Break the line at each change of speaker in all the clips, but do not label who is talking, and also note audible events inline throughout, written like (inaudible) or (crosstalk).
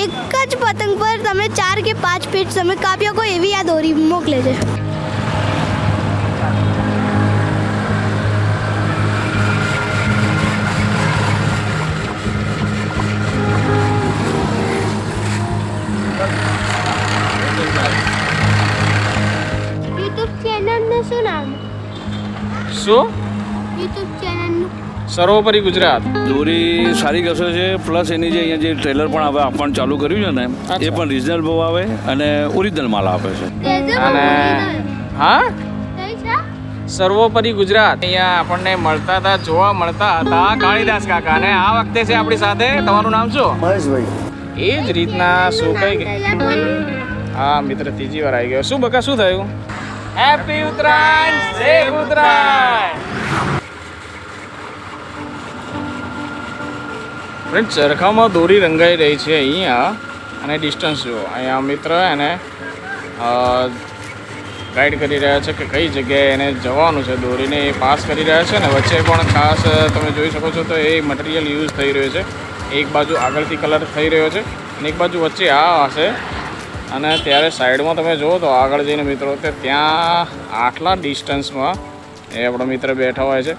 એક જ પતંગ પર તમે ચાર કે પાંચ પીસ તમે કાપી શકો એવી આ દોરી મોકલે છે યુટ્યુબ ચેનલનું શું નામ
શું
યુટ્યુબ ચેનલનું
સર્વોપરી ગુજરાત.
દોરી સારી ઘસે છે પ્લસ એની જે અહીંયા જે ટ્રેલર પણ હવે આપવાનું ચાલુ કર્યું છે ને એ પણ રિજનલ ભાવ આવે અને ઓરિજિનલ માલ આપે છે.
અને હા? સર્વોપરી ગુજરાત. અહીંયા આપણને મળતા હતા જોવા મળતા હતા કાળીદાસ કાકા અને આ વખતે છે આપણી સાથે. તમારું નામ શું?
મહેશભાઈ.
એ જ રીતના શું કઈ હા મિત્ર ત્રીજી વાર આવી ગયો. શું બકા શું થયું? હેપી ઉત્તરાયણ જય ઉત્તરાયણ! ફ્રેન્ડ ચરખામાં દોરી રંગાઈ રહી છે અહીંયા. અને ડિસ્ટન્સ જુઓ. અહીંયા મિત્ર એને ગાઈડ કરી રહ્યા છે કે કઈ જગ્યાએ એને જવાનું છે દોરીને. એ પાસ કરી રહ્યા છે ને વચ્ચે પણ ખાસ તમે જોઈ શકો છો તો એ મટીરિયલ યુઝ થઈ રહ્યો છે. એક બાજુ આગળથી કલર થઈ રહ્યો છે અને એક બાજુ વચ્ચે આ હશે. અને ત્યારે સાઈડમાં તમે જુઓ તો આગળ જઈને મિત્રો તે ત્યાં આટલા ડિસ્ટન્સમાં એ આપણો મિત્ર બેઠા હોય છે.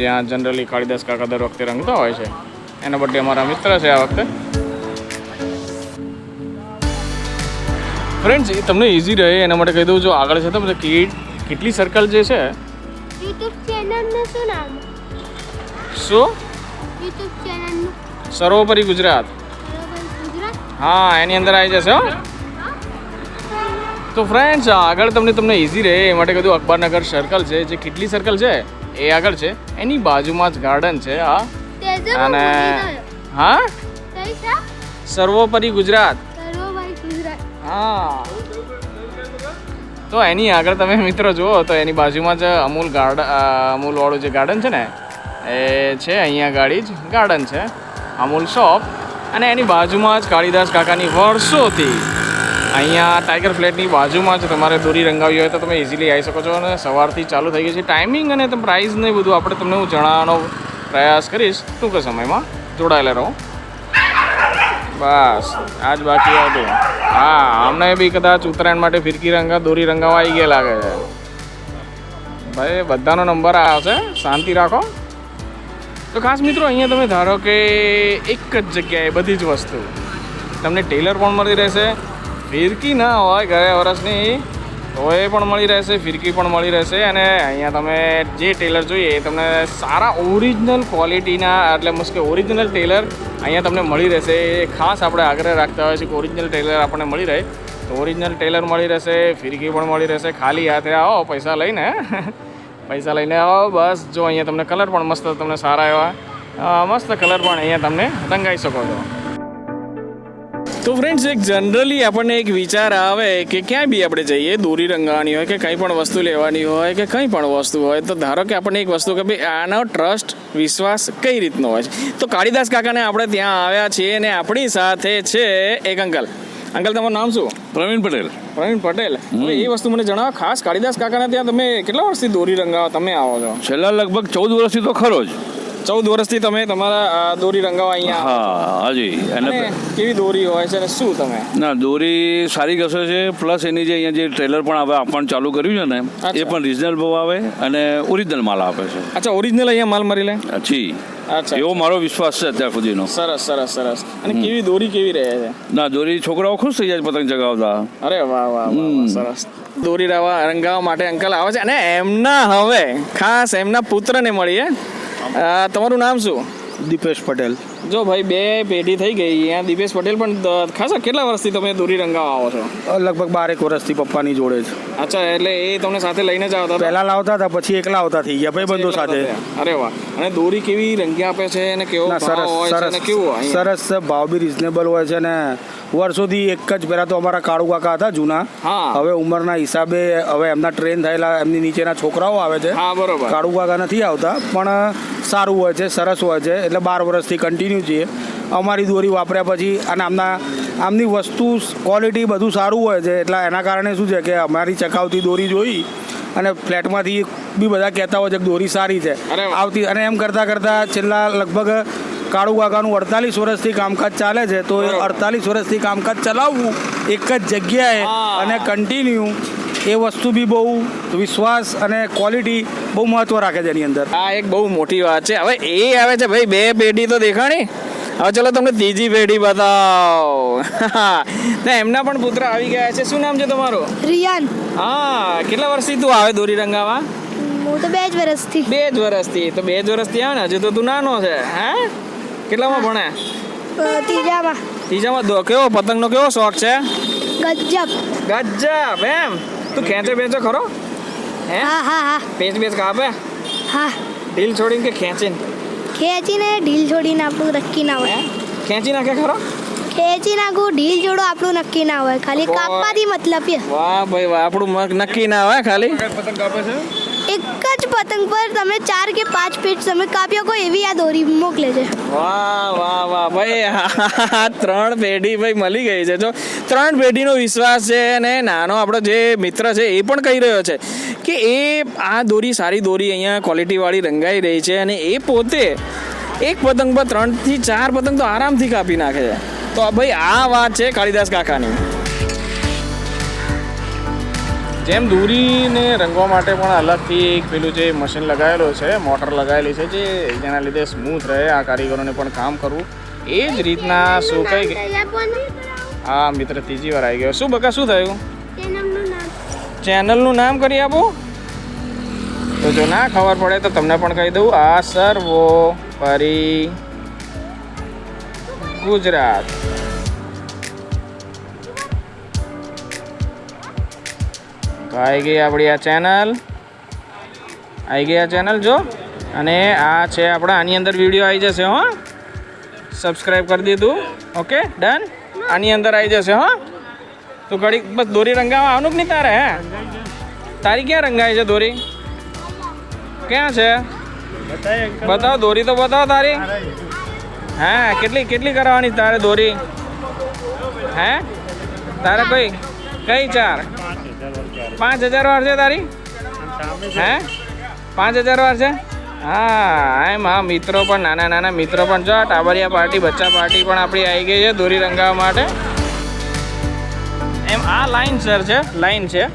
જ્યાં જનરલી કાળીદાસ કાકા દર વખતે રંગતા હોય છે. એના બદલે અમારા મિત્ર છે આ વખતે. ફ્રેન્ડ્સ એ તમને ઇઝી રહે એના માટે કહી દઉં જો આગળ છે તમને કેટલી સર્કલ જે છે?
શું
ગુજરાત.
ગુજરાત?
હા એની અંદર આવી જશે હો. તો ફ્રેન્ડ્સ આગળ તમને તમને ઇઝી રહે એ માટે કીધું અકબરનગર સર્કલ છે જે કેટલી સર્કલ છે? એ આગળ છે. એની બાજુમાં જ ગાર્ડન છે આ. અને હા? સર્વોપરી ગુજરાત. હા. તો એની આગળ તમે મિત્રો જુઓ તો એની બાજુમાં જ અમૂલ ગાર્ડ અમૂલવાળું જે ગાર્ડન છે ને એ છે અહીંયા ગાડી જ ગાર્ડન છે. અમૂલ શોપ. અને એની બાજુમાં જ કાળીદાસ કાકાની વર્ષોથી અહીંયા ટાઈગર ફ્લેટની બાજુમાં જ તમારે દોરી રંગાવી હોય તો તમે ઇઝીલી આવી શકો છો અને સવારથી ચાલુ થઈ ગઈ છે. ટાઈમિંગ અને પ્રાઇઝ પ્રાઇસ ને બધું આપણે તમને હું જણાવવાનો પ્રયાસ કરીશ. ટૂંક સમયમાં જોડાયેલા રહો. બસ, આજ બાકી હતું. હા, અમને બી કદાચ ઉત્તરાયણ માટે ફિરકી રંગા, દોરી રંગાવા આવી ગયા લાગે છે. ભાઈ, બધાનો નંબર આવશે શાંતિ રાખો. તો ખાસ મિત્રો, અહીંયા તમે ધારો કે એક જ જગ્યાએ બધી જ વસ્તુ. તમને ટેલર પણ મળી રહેશે? ફિરકી ના હોય, ગયા વર્ષની. તો એ પણ મળી રહેશે, ફિરકી પણ મળી રહેશે અને અહીંયા તમે જે ટેલર જોઈએ એ તમને સારા ઓરિજિનલ ક્વોલિટીના, એટલે મીન્સ કે ઓરિજિનલ ટેલર અહીંયા તમને મળી રહેશે. એ ખાસ આપણે આગ્રહ રાખતા હોય છે કે ઓરિજિનલ ટેલર આપણને મળી રહે. તો ઓરિજિનલ ટેલર મળી રહેશે, ફિરકી પણ મળી રહેશે. ખાલી હાથે આવો, પૈસા લઈને પૈસા લઈને આવો, બસ. જો અહીંયા તમને કલર પણ મસ્ત તમને સારા એવા મસ્ત કલર પણ અહીંયા તમને રંગાઈ શકો છો. તો ફ્રેન્ડ્સ એક જનરલી આપણને એક વિચાર આવે કે ક્યાંય બી આપણે જઈએ દોરી રંગાવાની હોય કે કંઈ પણ વસ્તુ લેવાની હોય કે કંઈ પણ વસ્તુ હોય તો ધારો કે આપણને એક વસ્તુ કે ભાઈ આનો ટ્રસ્ટ વિશ્વાસ કઈ રીતનો હોય છે? તો કાળીદાસ કાકાને આપણે ત્યાં આવ્યા છીએ અને આપણી સાથે છે એક અંકલ. અંકલ તમારું નામ શું?
પ્રવીણ પટેલ.
પ્રવીણ પટેલ. એ વસ્તુ મને જણાવો. ખાસ કાળીદાસ કાકાના ત્યાં તમે કેટલા વર્ષથી દોરી રંગાવો તમે આવો છો?
છેલ્લા લગભગ ચૌદ વર્ષથી તો ખરો જ.
ચૌદ વર્ષથી તમે તમારા દોરી રંગાવા અહીંયા
હા હાજી.
અને કેવી દોરી હોય છે અને શું તમે?
ના દોરી સારી ઘસે છે પ્લસ એની જે અહીંયા જે ટ્રેલર પણ હવે આપવાનું ચાલુ કર્યું છે ને એ પણ રિજનલ ભાવ આવે અને ઓરિજિનલ માલ આપે છે.
અચ્છા ઓરિજિનલ અહીંયા માલ મરી લે?
જી.
અચ્છા
એવો મારો વિશ્વાસ છે અત્યાર સુધીનો.
સરસ સરસ સરસ. અને કેવી દોરી કેવી રહે છે?
ના દોરી છોકરાઓ ખુશ થઈ જાય પતંગ ચગાવતા.
અરે વાહ વાહ. સરસ. દોરી રવા રંગાવા માટે અંકલ આવે છે. અને એમના હવે ખાસ એમના પુત્રને મળીએ. તમારું નામ શું?
દીપેશ પટેલ.
જો ભાઈ બે પેઢી થઈ ગઈ અહીંયા દીપેશ પટેલ પણ ખાસા કેટલા વર્ષથી તમે દોરી રંગાવા આવો છો?
લગભગ બારેક વર્ષથી પપ્પાની જોડે જ.
અચ્છા એટલે એ તમને સાથે લઈને જ આવતા
પહેલા લાવતા હતા પછી એકલા આવતા થઈ ગયા ભાઈ ભાઈબંધો સાથે.
અરે વાહ. અને દોરી કેવી રંગી આપે છે અને કેવો
સરસ સરસ
કેવું
સરસ ભાવ બી રિઝનેબલ હોય છે ને વર્ષોથી એક જ પહેલા તો અમારા કાળુ કાકા હતા જૂના. હવે ઉંમરના હિસાબે હવે એમના ટ્રેન થયેલા એમની નીચેના છોકરાઓ આવે છે. કાળુ કાકા નથી આવતા પણ સારું હોય છે સરસ હોય છે. એટલે બાર વર્ષથી કન્ટિન્યુ છીએ અમારી દોરી વાપર્યા પછી અને આમના આમની વસ્તુ ક્વોલિટી બધું સારું હોય છે. એટલે એના કારણે શું છે કે અમારી ચકાવતી દોરી જોઈ અને ફ્લેટમાંથી બી બધા કહેતા હોય છે કે દોરી સારી છે. આવતી અને એમ કરતાં કરતાં છેલ્લા લગભગ કાળુ કાકાનું અડતાલીસ વર્ષથી કામકાજ ચાલે છે. તો એ અડતાલીસ વર્ષથી કામકાજ ચલાવવું એક જ જગ્યાએ અને કન્ટિન્યુ એ વસ્તુ બી બહુ વિશ્વાસ અને ક્વોલિટી બહુ મહત્ત્વ રાખે છે એની અંદર.
આ એક બહુ મોટી વાત છે. હવે એ આવે છે ભાઈ બે પેઢી તો દેખાણી. હવે ચલો તમને ત્રીજી પેઢી બતાવો. (laughs) ને એમના પણ પુત્ર આવી ગયા છે. શું નામ છે તમારું?
રિયાન.
હા કેટલા વર્ષથી તું આવે દોરી રંગાવા
હું તો બે જ વર્ષથી
બે જ વર્ષથી તો બે જ વર્ષથી આવે ને? હજુ તો તું નાનો છે હે? કેટલામાં ભણે?
ત્રીજામાં.
ત્રીજામાં કેવો? પતંગનો કેવો શોખ છે?
ગજબ.
ગજબ એમ? તું ખેંચે બેચે ખરો? હે?
હા હા હા.
પેચ બેચ કાપે
હા?
ઢીલ છોડીને કે ખેંચીને?
ખેંચીને ઢીલ છોડીને આપણું નક્કી ના હોય.
ખેંચી નાખે ખરો?
ખેંચી નાખું ઢીલ જોડો આપણું નક્કી ના હોય. ખાલી કાપવાથી મતલબ છે.
વાહ ભાઈ વાહ આપણું મગ નક્કી ના હોય ખાલી.
એક જ પતંગ પર તમે ચાર કે પાંચ પીસ તમે કાપી શકો એવી આ દોરી મોકલે છે.
વાહ વાહ વાહ, ભાઈ ત્રણ પેઢી ભાઈ મળી ગઈ છે. જો, ત્રણ પેઢીનો વિશ્વાસ છે અને નાનો આપણો જે મિત્ર છે એ પણ કહી રહ્યો છે કે એ આ દોરી, સારી દોરી અહીંયા ક્વોલિટીવાળી રંગાઈ રહી છે અને એ પોતે એક પતંગ પર ત્રણથી ચાર પતંગ તો આરામથી કાપી નાખે છે. તો ભાઈ, આ વાત છે કાળીદાસ કાકાની. જેમ દોરીને રંગવા માટે પણ અલગથી એક પેલું જે મશીન લગાવેલું છે મોટર લગાવેલી છે જે જેના લીધે સ્મૂથ રહે આ કારીગરોને પણ કામ કરવું. એ જ રીતના શું કઈ આ મિત્ર ત્રીજી વાર આવી ગયો. શું બકા શું થયું? ચેનલનું નામ. કરી આપો. તો જો ના ખબર પડે તો તમને પણ કહી દઉં. આ સર્વો પરી ગુજરાત. તો આવી ગઈ આપણી આ ચેનલ. આવી ગઈ આ ચેનલ જો. અને આ છે આપણા આની અંદર વીડિયો આવી જશે, હો. સબસ્ક્રાઈબ કરી દીધું. ઓકે ડન આની અંદર આવી જશે, હો. તું ઘડી બસ દોરી રંગાવા આવવાનું જ નહીં તારે, હે? તારી ક્યાં રંગાય છે દોરી? ક્યાં છે? બતાવો, દોરી તો બતાવો તારી. હા, કેટલી કેટલી કરવાની તારે દોરી? હે? તારે કઈ કઈ ચાર? પાંચ હજાર વાર છે તારી? હે? પાંચ હજાર વાર છે? હા, એમ, હા, મિત્રો પણ, નાના નાના મિત્રો પણ. જો ટાબરિયા પાર્ટી, બચ્ચા પાર્ટી પણ આપણી આવી ગઈ છે દોરી રંગાવવા માટે. એમ, આ લાઈન, સર, છે, લાઈન છે.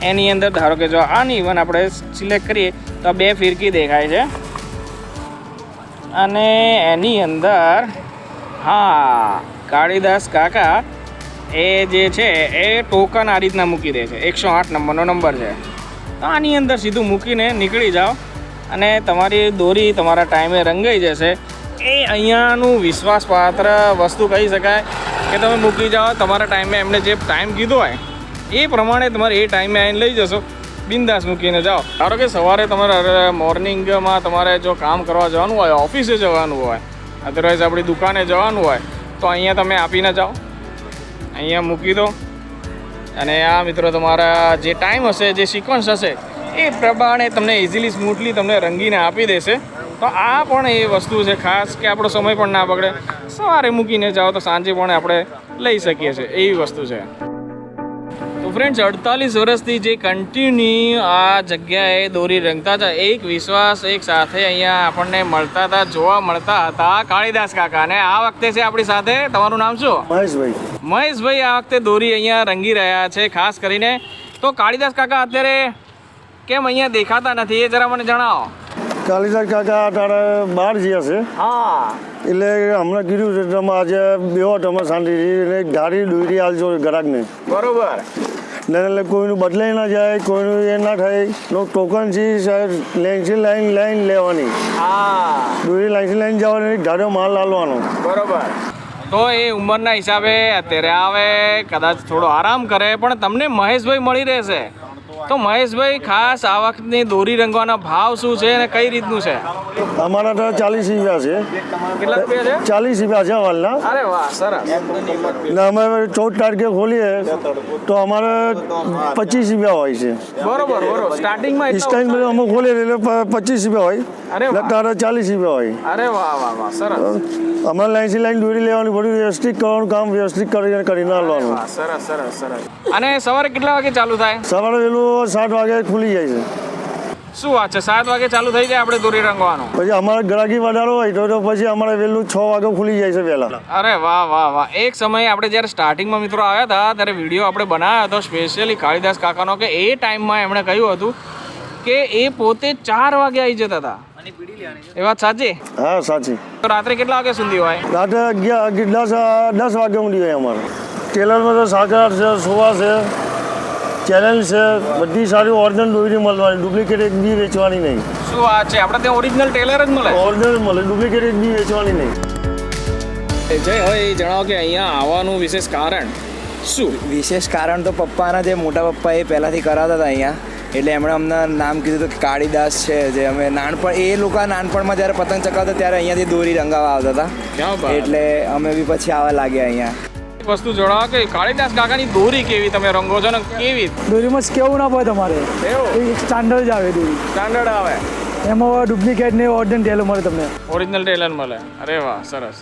એની અંદર ધારો કે જો આની ઇવન આપણે સિલેક્ટ કરીએ, તો બે ફિરકી દેખાય છે. અને એની અંદર, હા, કાળીદાસ કાકા એ જે છે, એ ટોકન આ રીતના મૂકી દે છે. એકસો આઠ નંબરનો નંબર છે. તો આની અંદર સીધું મૂકીને નીકળી જાઓ. અને તમારી દોરી તમારા ટાઈમે રંગાઈ જશે. એ અહીંયાનું વિશ્વાસપાત્ર વસ્તુ કહી શકાય કે તમે મૂકી જાઓ. તમારા ટાઈમે એમને જે ટાઈમ કીધો હોય, એ પ્રમાણે તમારે એ ટાઈમે આવીને લઈ જશો. બિંદાસ મૂકીને જાઓ. ધારો કે સવારે તમારે મોર્નિંગમાં તમારે જો કામ કરવા જવાનું હોય ઓફિસે જવાનું હોય અધરવાઇઝ આપણી દુકાને જવાનું હોય, તો અહીંયા તમે આપીને જાઓ. અહીંયા મૂકી દો. અને આ મિત્રો તમારા જે ટાઈમ હશે, જે સિક્વન્સ હશે, એ પ્રમાણે તમને ઇઝીલી સ્મૂથલી તમને રંગીને આપી દેશે. તો આ પણ એ વસ્તુ છે ખાસ કે આપણો સમય પણ ના બગડે. સવારે મૂકીને જાઓ તો સાંજે પણ આપણે લઈ શકીએ છીએ. એવી વસ્તુ છે. તો ફ્રેન્ડ્સ અડતાલીસ વર્ષથી જે કન્ટિન્યુ આ જગ્યાએ દોરી રંગતા હતા એક વિશ્વાસ એક સાથે અહીંયા આપણને મળતા હતા જોવા મળતા હતા. કાળીદાસ કાકા અને આ વખતે છે આપણી સાથે. તમારું નામ શું?
મહેશભાઈ.
મહેશભાઈ આ વખતે દોરી અહીંયા રંગી રહ્યા છે ખાસ કરીને. તો કાળીદાસ કાકા અત્યારે કેમ અહીંયા દેખાતા નથી એ જરા મને જણાવો.
કાલિદાસ કાકા અટાણે બહાર ગયા છે.
હા.
એટલે હમણાં કીધું છે તમે આજે બેહો તમે શાંતિથી. એટલે ગાડી દોરી આલજો ગ્રાહકને
બરોબર.
એટલે કોઈનું બદલાઈ ના જાય કોઈનું એ ના થાય. નો ટોકન છે સાહેબ લાઈનથી લાઈન લાઈન લેવાની.
હા.
દોરી લાઈન લાઈન જવાની ગાડીઓ માલ લાવવાનો
બરોબર. તો એ ઉંમરના હિસાબે અત્યારે આવે કદાચ થોડો આરામ કરે પણ તમને મહેશભાઈ મળી રહેશે. તો મહેશભાઈ ખાસ આ વખતની દોરી રંગવાના ભાવ શું છે અને કઈ રીતનું છે?
અમારા તો ચાલીસ રૂપિયા છે.
કેટલા રૂપિયા છે?
ચાલીસ રૂપિયા છે હાલના
અરે વાહ સરસ.
ને અમે ચૌદ તારીખે ખોલીએ તો અમારે પચીસ રૂપિયા હોય છે.
બરોબર બરોબર. સ્ટાર્ટિંગમાં
સ્ટાર્ટિંગ અમે ખોલીએ એટલે પચીસ રૂપિયા હોય.
અરે
તારે ચાલીસ રૂપિયા હોય.
અરે વાહ વાહ વાહ સરસ.
અમારે લાઈનથી લાઈન દોરી લેવાનું બધું વ્યવસ્થિત કરવાનું કામ વ્યવસ્થિત કરીને કરીને આવવાનું
સરસ સરસ સરસ. અને સવારે કેટલા વાગે ચાલુ થાય?
સવારે વહેલું સાત વાગે ખુલી જાય છે.
શું વાત છે? સાત વાગે ચાલુ થઈ જાય આપણે દોરી રંગવાનું?
પછી અમારે ગ્રાહકી વધારો હોય તો તો પછી અમારે વહેલું છ વાગે ખુલી જાય છે વહેલા.
અરે વાહ વાહ વાહ. એક સમયે આપણે જ્યારે સ્ટાર્ટિંગમાં મિત્રો આવ્યા હતા ત્યારે વીડિયો આપણે બનાવ્યો હતો સ્પેશિયલી કાળીદાસ કાકાનો કે એ ટાઈમમાં એમણે કહ્યું હતું કે એ પોતે ચાર વાગે આવી જતા હતા. એ વાત સાચી?
હા સાચી.
તો રાત્રે કેટલા વાગે સુધી હોય?
રાત્રે અગિયાર અગિયાર દસ દસ વાગે ઊંડી હોય અમારે. ટેલરમાં તો સાકર છે સુવા છે. ચેલેન્જ છે બધી સારી ઓરિજિનલ દોરી મળવાની ડુપ્લિકેટ એક બી વેચવાની નહીં.
શું વાત છે? આપણે ત્યાં ઓરિજિનલ ટેલર જ મળે?
ઓરિજિનલ મળે ડુપ્લિકેટ એક બી વેચવાની નહીં.
જય હવે એ જણાવો કે અહીંયા આવવાનું વિશેષ કારણ શું?
વિશેષ કારણ તો પપ્પાના જે મોટા પપ્પા એ પહેલાંથી કરાવતા હતા અહીંયા. એટલે એમણે અમને નામ કીધું હતું કે કાળીદાસ છે જે અમે નાનપણ એ લોકો નાનપણમાં જ્યારે પતંગ ચકાવતા ત્યારે અહીંયાથી દોરી રંગાવા આવતા હતા. એટલે અમે બી પછી આવવા લાગ્યા અહીંયા.
વસ્તુ જણાવો કે કાળીદાસ કાકાની દોરી કેવી તમે રંગો છો ને કેવી?
દોરીમાં કેવું ના પડે તમારે. સ્ટાન્ડર્ડ જ આવે દોરી.
સ્ટાન્ડર્ડ આવે.
એમાં ડુપ્લિકેટ ને ઓરિજિનલ ટેલર મળે તમને.
ઓરિજિનલ ટેલર મળે. અરે વાહ સરસ.